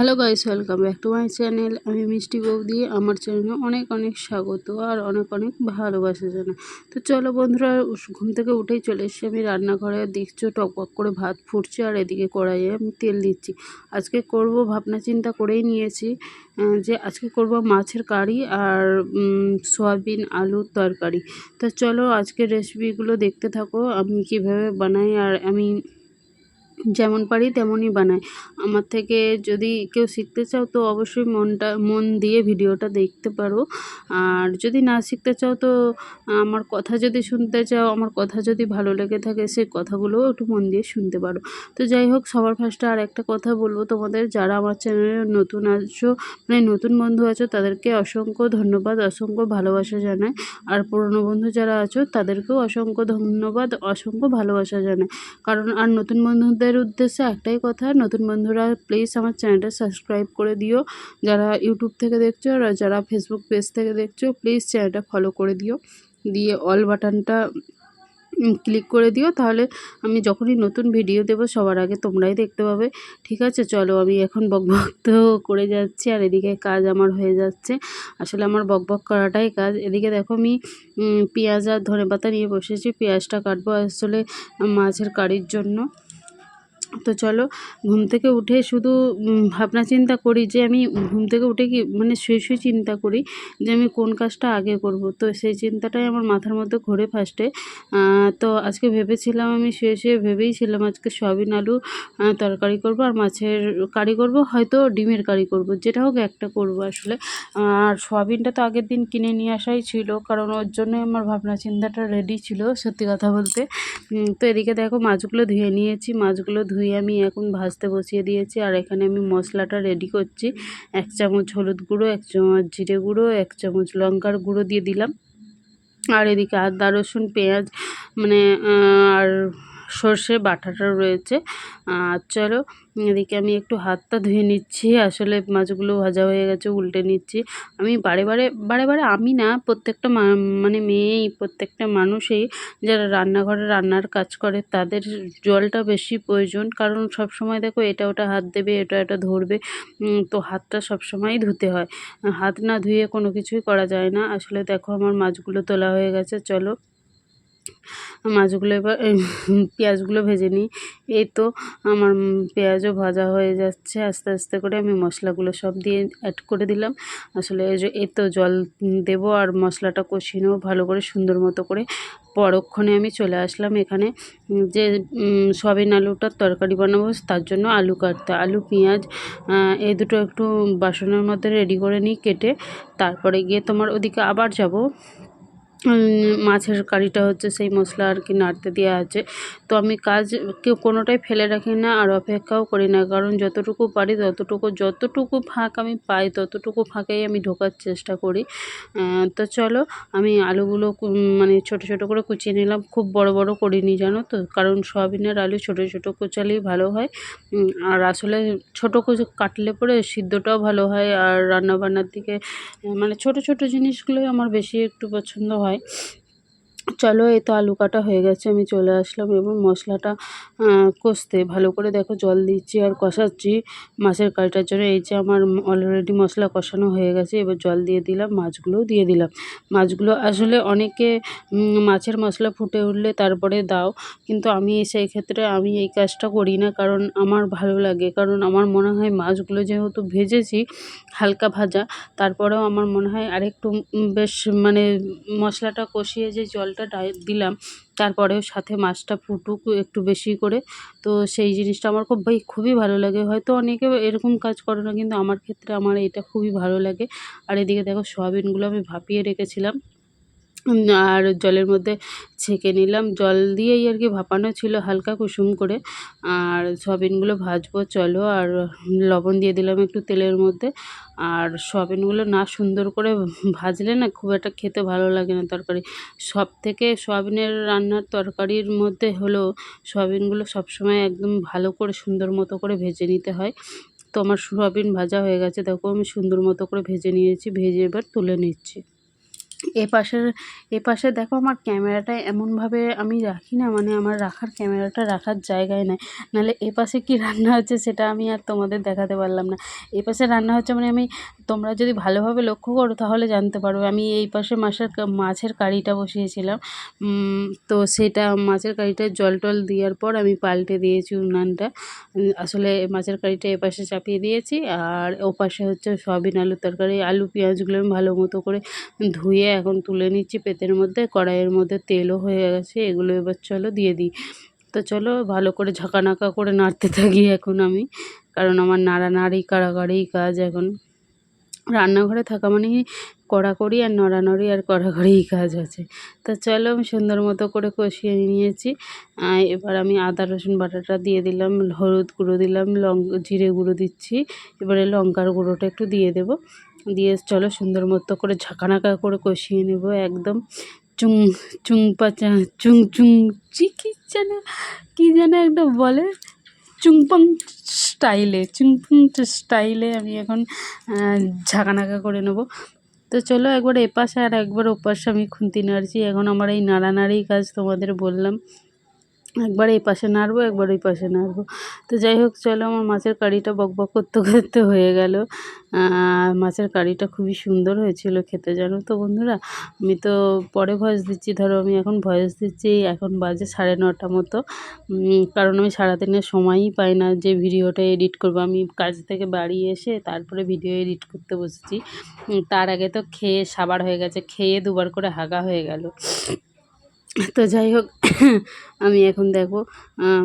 Hello guys welcome back to my channel আমি মিষ্টি বৌদি, আমার চ্যানেলে অনেক অনেক স্বাগত আর অনেক অনেক ভালোবাসা জানাই। তো চলো বন্ধুরা ঘুম থেকে উঠেই চলে এসেছি আমি রান্নাঘরে। দেখছ টকবক করে ভাত ফুটছে আর এদিকে কড়াইয়ে আমি তেল দিচ্ছি। আজকে করব ভাবনা চিন্তা করেই নিয়েছি যে আজকে করব মাছের কারি আর সয়াবিন আলুর তরকারি। তো চলো আজকের রেসিপিগুলো দেখতে থাকো, আমি কীভাবে বানাই আর আমি যেমন পারি তেমনই বানাই। আমার থেকে যদি কেউ শিখতে চাও তো অবশ্যই মনটা, মন দিয়ে ভিডিওটা দেখতে পারো। আর যদি না শিখতে চাও তো আমার কথা যদি শুনতে চাও, আমার কথা যদি ভালো লেগে থাকে সেই কথাগুলোও একটু মন দিয়ে শুনতে পারো। তো যাই হোক, সবার ফার্স্টে আর একটা কথা বলব তোমাদের। যারা আমার চ্যানেলে নতুন আছো মানে নতুন বন্ধু আছো, তাদেরকে অসংখ্য ধন্যবাদ, অসংখ্য ভালোবাসা জানায় আর পুরনো বন্ধু যারা আছো, তাদেরকেও অসংখ্য ধন্যবাদ, অসংখ্য ভালোবাসা জানায় কারণ আর নতুন বন্ধুদের উদ্দেশ্যে একটাই কথা, নতুন বন্ধুরা প্লিজ আমার চ্যানেলটা সাবস্ক্রাইব করে দিও। যারা ইউটিউব থেকে দেখছ আর যারা ফেসবুক পেজ থেকে দেখছ প্লিজ চ্যানেলটা ফলো করে দিও। দিয়ে অল বাটনটা ক্লিক করে দিও। তাহলে আমি যখনই নতুন ভিডিও দেবো, সবার আগে তোমরাই দেখতে পাবে। ঠিক আছে? চলো আমি এখন বকবক তো করে যাচ্ছি আর এদিকে কাজ আমার হয়ে যাচ্ছে। আসলে আমার বকবক করাটাই কাজ। এদিকে দেখো আমি পেঁয়াজ আর ধনেপাতা নিয়ে বসেছি। পেঁয়াজটা কাটবো আসলে মাছের কারির জন্য। তো চলো, ঘুম থেকে উঠে শুধু ভাবনা চিন্তা করি যে আমি ঘুম থেকে উঠে কি মানে শুয়ে শুয়ে চিন্তা করি যে আমি কোন কাজটা আগে করব। তো সেই চিন্তাটাই আমার মাথার মধ্যে ঘোরে ফার্স্টে তো আজকে ভেবেছিলাম আমি শুয়ে শুয়ে ভেবেই ছিলাম আজকে সয়াবিন আলু তরকারি করব আর মাছের কারি করব, হয়তো ডিমের কারি করব, যেটা হোক একটা করব আসলে। আর সয়াবিনটা তো আগের দিন কিনে নিয়ে আসাই ছিল, কারণ ওর জন্য আমার ভাবনা চিন্তাটা রেডি ছিল, সত্যি কথা বলতে। তো এদিকে দেখো মাছগুলো ধুয়ে নিয়েছি, মাছগুলো ধুয়ে আমি এখন ভাজতে বসিয়ে দিয়েছি। আর এখানে আমি মশলাটা রেডি করছি। এক চামচ হলুদ গুঁড়ো, এক চামচ জিরে গুঁড়ো, এক চামচ লঙ্কার গুঁড়ো দিয়ে দিলাম। আর এদিকে আদা রসুন, পেঁয়াজ মানে আর সর্ষে বাটাটা রয়েছে। আর চলো, এদিকে আমি একটু হাতটা ধুয়ে নিচ্ছি। আসলে মাছগুলো ভাজা হয়ে গেছে, উল্টে নিচ্ছি। আমি বারে বারে বারে বারে আমি না, প্রত্যেকটা মানে মেয়েই, প্রত্যেকটা মানুষই যারা রান্নাঘরে রান্নার কাজ করে, তাদের জলটা বেশি প্রয়োজন। কারণ সব সময় দেখো, এটা ওটা হাত দেবে, এটা এটা ধরবে। তো হাতটা সব সময়ই ধুতে হয়। হাত না ধুয়ে কোনো কিছুই করা যায় না। আসলে দেখো, আমার মাছগুলো তোলা হয়ে গেছে। চলো। মাছগুলো এবার পেঁয়াজগুলো ভেজে নিই। এই তো আমার পেঁয়াজও ভাজা হয়ে যাচ্ছে। আস্তে আস্তে করে আমি মশলাগুলো সব দিয়ে অ্যাড করে দিলাম। আসলে এই তো জল দেবো আর মশলাটা কষিয়ে নেব ভালো করে সুন্দর মতো করে। পরক্ষণে আমি চলে আসলাম এখানে। যে, উম, সয়াবিন আলুটার তরকারি বানাবো তার জন্য আলু কাটতে। আলু, পেঁয়াজ এই দুটো একটু বাসনের মধ্যে রেডি করে নিই কেটে। তারপরে গিয়ে তোমার ওদিকে আবার যাব। মাছের কারিটা হচ্ছে সেই মশলা আর কি নাড়তে দেওয়া আছে। তো আমি কাজ কেউ কোনোটাই ফেলে রাখি না আর অপেক্ষাও করি না, কারণ যতটুকু পারি ততটুকু, যতটুকু ফাঁক আমি পাই ততটুকু ফাঁকেই আমি ঢোকার চেষ্টা করি। তো চলো, আমি আলুগুলো মানে ছোট ছোট করে কুচিয়ে নিলাম, খুব বড় বড় করিনি জানো তো, কারণ সয়াবিনের আলু ছোট ছোট কুচালেই ভালো হয়। আর আসলে ছোট কুচি কাটলে পরে সিদ্ধটাও ভালো হয়, আর রান্নাবান্নার দিকে মানে ছোট ছোট জিনিসগুলোই আমার বেশি একটু পছন্দ হয়। হয়। চলো, এই তো আলু কাটা হয়ে গেছে, আমি চলে আসলাম এবং মশলাটা কষতে। ভালো করে দেখো, জল দিচ্ছি আর কষাচ্ছি। মাছের কারিটার জন্য এই যে আমার অলরেডি মশলা কষানো হয়ে গেছে, এবার জল দিয়ে দিলাম, মাছগুলোও দিয়ে দিলাম। মাছগুলো আসলে অনেকে মাছের মশলা ফুটে উঠলে তারপরে দাও, কিন্তু আমি সেই ক্ষেত্রে আমি এই কাজটা করি না, কারণ আমার ভালো লাগে। কারণ আমার মনে হয় মাছগুলো যেহেতু ভেজেছি, হালকা ভাজা, তারপরেও আমার মনে হয় আরেকটু বেশ মানে মশলাটা কষিয়ে যে জলটা ডাই- দিলাম। তারপরেও সাথে মাছটা ফুটুক একটু বেশি করে। তো সেই জিনিসটা আমার খুব, ভাই, খুবই ভালো লাগে। হয়তো অনেকে এরকম কাজ করে না, কিন্তু আমার ক্ষেত্রে আমার এটা খুবই ভালো লাগে। আর এদিকে দেখো, সয়াবিনগুলো আমি ভাপিয়ে রেখেছিলাম। আর জলের মধ্যে ছেঁকে নিলাম। জল দিয়েই আর কি ভাপানো ছিল হালকা কুসুম করে। আর সয়াবিনগুলো ভাজবো, চলো। আর লবণ দিয়ে দিলাম একটু তেলের মধ্যে। আর সয়াবিনগুলো না সুন্দর করে ভাজলে না খুব একটা খেতে ভালো লাগে না তরকারি। সব থেকে সয়াবিনের রান্নার তরকারির মধ্যে হলো সয়াবিনগুলো সবসময় একদম ভালো করে সুন্দর মতো করে ভেজে নিতে হয়। তো আমার সয়াবিন ভাজা হয়ে গেছে। দেখো আমি সুন্দর মতো করে ভেজে নিয়েছি। ভেজে এবার তুলে নিচ্ছি। এ পাশের, এ পাশে দেখো আমার ক্যামেরাটা এমনভাবে আমি রাখি না মানে আমার রাখার ক্যামেরাটা রাখার জায়গায় নাই। নাহলে এ পাশে কী রান্না হচ্ছে সেটা আমি আর তোমাদের দেখাতে পারলাম না। এ পাশে রান্না হচ্ছে মানে আমি, তোমরা যদি ভালোভাবে লক্ষ্য করো তাহলে জানতে পারবে। আমি এই পাশে মাছের মাছের কারিটা বসিয়েছিলাম। তো সেটা মাছের কারিটা জল টল দেওয়ার পর আমি পাল্টে দিয়েছি উনানটা। আসলে মাছের কারিটা এ পাশে চাপিয়ে দিয়েছি। আর ও পাশে হচ্ছে সয়াবিন আলুর তরকারি, আলু, পেঁয়াজগুলো আমি ভালো মতো করে ধুয়ে এখন তুলে নিচ্ছি পেতের মধ্যে, কড়াইয়ের মধ্যে তেলও হয়ে গেছে, এগুলো এবার চলো দিয়ে দিই। তো চলো ভালো করে ঝাঁকানাকা করে নাড়তে থাকি এখন আমি, কারণ আমার নাড়া নাড়ানাড়ি, কাড়াকাড়ি কাজ এখন। রান্নাঘরে থাকা মানেই কড়াকড়ি আর নড়ানড়ি আর কড়াকড়িই কাজ আছে। তো চলো আমি সুন্দর মতো করে কষিয়ে নিয়েছি। এবার আমি আদা, রসুন বাটাটা দিয়ে দিলাম, হলুদ গুঁড়ো দিলাম, লং, জিরে গুঁড়ো দিচ্ছি। এবারে লঙ্কার গুঁড়োটা একটু দিয়ে দেবো। দিয়ে চলো সুন্দর মতো করে ঝাঁকানাকা করে কষিয়ে নেব একদম। চুং চুং পাচা চুং চুং, চি কী যেন কী যেন একটা বলে। চুংপাং স্টাইলে চুংপুং স্টাইলে আমি এখন ঝাঁকানাকা করে নেব। তো চলো একবার এপাশে আর একবার ওপাশে আমি খুন্তি নাড়ছি। এখন আমার এই নাড়ানাড়ি কাজ তোমাদের বললাম। একবার এই পাশে নাড়বো, একবার ওই পাশে নাড়বো। তো যাই হোক, চলো আমার মাছের কারিটা বক বক করতে করতে হয়ে গেল। মাছের কারিটা খুবই সুন্দর হয়েছিল খেতে, জানো তো বন্ধুরা? আমি তো পরে ভয়েস দিচ্ছি, ধরো আমি এখন ভয়েস দিচ্ছি, এখন বাজে সাড়ে নটা মতো। কারণ আমি সারাদিনের সময়ই পাই না যে ভিডিওটা এডিট করব। আমি কাজ থেকে বাড়ি এসে তারপরে ভিডিও এডিট করতে বসেছি। তার আগে তো খেয়ে সাবার হয়ে গেছে, খেয়ে দুবার করে হাগা হয়ে গেল। তো যাই হোক, আমি এখন দেখো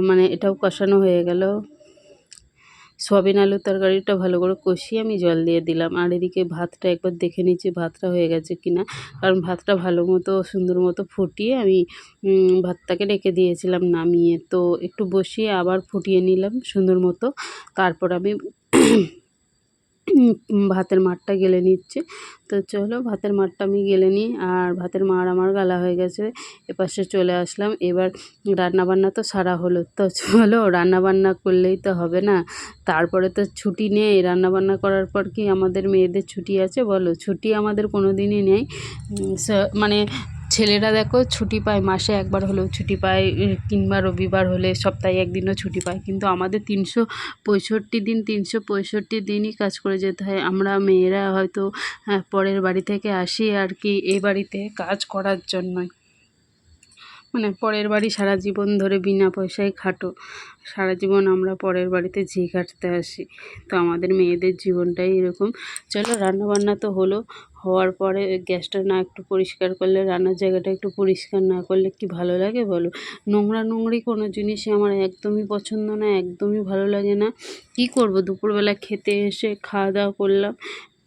মানে এটাও কষানো হয়ে গেল। সয়াবিন আলুর তরকারিটা ভালো করে কষিয়ে আমি জল দিয়ে দিলাম। আর এদিকে ভাতটা একবার দেখে নিচ্ছি, ভাতটা হয়ে গেছে কি না কারণ ভাতটা ভালো মতো, সুন্দর মতো ফুটিয়ে আমি ভাতটাকে রেখে দিয়েছিলাম নামিয়ে। তো একটু বসিয়ে আবার ফুটিয়ে নিলাম সুন্দর মতো। তারপর আমি ভাতের মাঠটা গেলে নিচ্ছে। তো চলো ভাতের মাঠটা আমি গেলে নিই। আর ভাতের মার আমার গালা হয়ে গেছে। এপাশে চলে আসলাম। এবার রান্নাবান্না তো সারা হলো। তো চলো রান্নাবান্না করলেই তো হবে না। তারপরে তো ছুটি নেই। রান্নাবান্না করার পর কি আমাদের মেয়েদের ছুটি আছে বলো? ছুটি আমাদের কোনো দিনই নেই মানে ছেলেরা দেখো ছুটি পায় মাসে একবার হলেও ছুটি পায় কিংবা রবিবার হলে সপ্তাহে একদিনও ছুটি পায়। কিন্তু আমাদের তিনশো পঁয়ষট্টি দিন তিনশো পঁয়ষট্টি দিনই কাজ করে যেতে হয়। আমরা মেয়েরা হয়তো হ্যাঁ, পরের বাড়ি থেকে আসি আর কি এ বাড়িতে কাজ করার জন্যই। মানে পরের বাড়ি সারা জীবন ধরে বিনা পয়সায় খাটো। সারা জীবন আমরা পরের বাড়িতে ঝি কাটতে আসি। তো আমাদের মেয়েদের জীবনটাই এরকম। চলো রান্নাবান্না তো হলো। হওয়ার পরে গ্যাসটা না একটু পরিষ্কার করলে, রান্নার জায়গাটা একটু পরিষ্কার না করলে কি ভালো লাগে বলো? নোংরা নোংরি কোনো জিনিসই আমার একদমই পছন্দ না, একদমই ভালো লাগে না। কি করব? দুপুরবেলা খেতে এসে খাওয়া দাওয়া করলাম,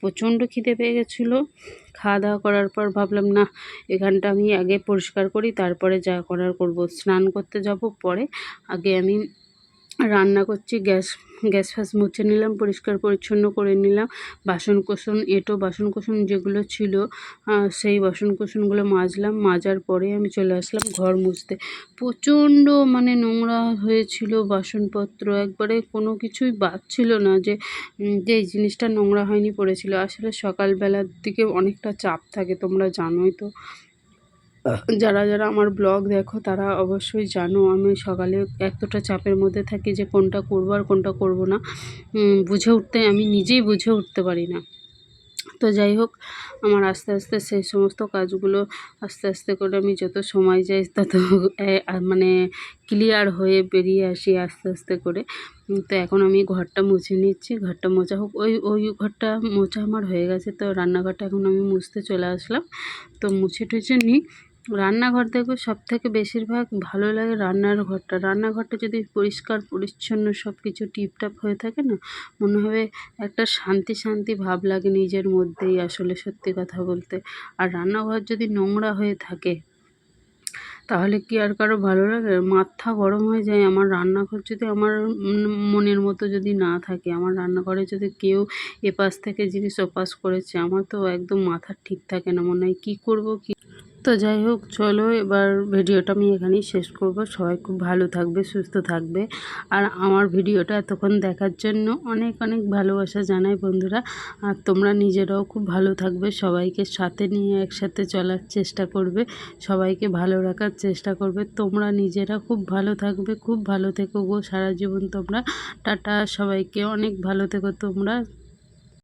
প্রচণ্ড খিদে পেয়ে গেছিল। খাওয়া দাওয়া করার পর ভাবলাম, না এখানটা আমি আগে পরিষ্কার করি, তারপরে যা করার করব। স্নান করতে যাব পরে আগে আমি রান্না করছি, গ্যাস গ্যাস ফ্যাস মুছে নিলাম, পরিষ্কার পরিচ্ছন্ন করে নিলাম। বাসন কোসন এঁটো বাসন যেগুলো ছিল সেই বাসন কোসনগুলো মাজলাম। মাজার পরে আমি চলে আসলাম ঘর মুছতে। প্রচণ্ড মানে নোংরা হয়েছিল বাসনপত্র। একবারে কোনো কিছুই বাদ ছিল না যে যে এই জিনিসটা নোংরা হয়নি পড়েছিল। আসলে সকালবেলার দিকে অনেকটা চাপ থাকে, তোমরা জানোই তো। যারা যারা আমার ব্লগ দেখো, তারা অবশ্যই জানো আমি সকালে এতটা চাপের মধ্যে থাকি যে কোনটা করব আর কোনটা করব না। বুঝে উঠতে, আমি নিজেই বুঝে উঠতে পারি না। তো যাই হোক, আমার আস্তে আস্তে সেই সমস্ত কাজগুলো আস্তে আস্তে করে আমি যত সময় যাই তত মানে ক্লিয়ার হয়ে বেরিয়ে আসি আস্তে আস্তে করে। তো এখন আমি ঘরটা মুছে নিচ্ছি, ঘরটা মোছা হোক, ওই ওই ঘরটা মোছা আমার হয়ে গেছে, তো রান্নাঘরটা এখন আমি মুছতে চলে আসলাম। তো মুছে টুছে নিই রান্নাঘর দেখো সব থেকে বেশিরভাগ ভালো লাগে রান্নার ঘরটা। রান্নাঘরটা যদি পরিষ্কার, পরিচ্ছন্ন সব কিছু টিপটাপ হয়ে থাকে না, মনে হবে একটা শান্তি শান্তি ভাব লাগে নিজের মধ্যেই আসলে সত্যি কথা বলতে। আর রান্নাঘর যদি নোংরা হয়ে থাকে, তাহলে কি আর কারও ভালো লাগে? মাথা গরম হয়ে যায়। আমার রান্নাঘর যদি আমার মনের মতো যদি না থাকে, আমার রান্নাঘরে যদি কেউ এপাশ থেকে জিনিস ওপাশ করেছে, আমার তো একদম মাথা ঠিক থাকে না। মনে হয় কী করব, কী তো যাই হোক, চলো এবার ভিডিওটা আমি এখানেই শেষ করব। সবাই খুব ভালো থাকবে, সুস্থ থাকবে। আর আমার ভিডিওটা এতক্ষণ দেখার জন্য অনেক অনেক ভালোবাসা জানাই বন্ধুরা। আর তোমরা নিজেরাও খুব ভালো থাকবে, সবাইকে সাথে নিয়ে একসাথে চলার চেষ্টা করবে, সবাইকে ভালো রাখার চেষ্টা করবে। তোমরা নিজেরা খুব ভালো থাকবে, খুব ভালো থেকো গো সারা জীবন তোমরা। টাটা, সবাইকে অনেক ভালো থেকো তোমরা।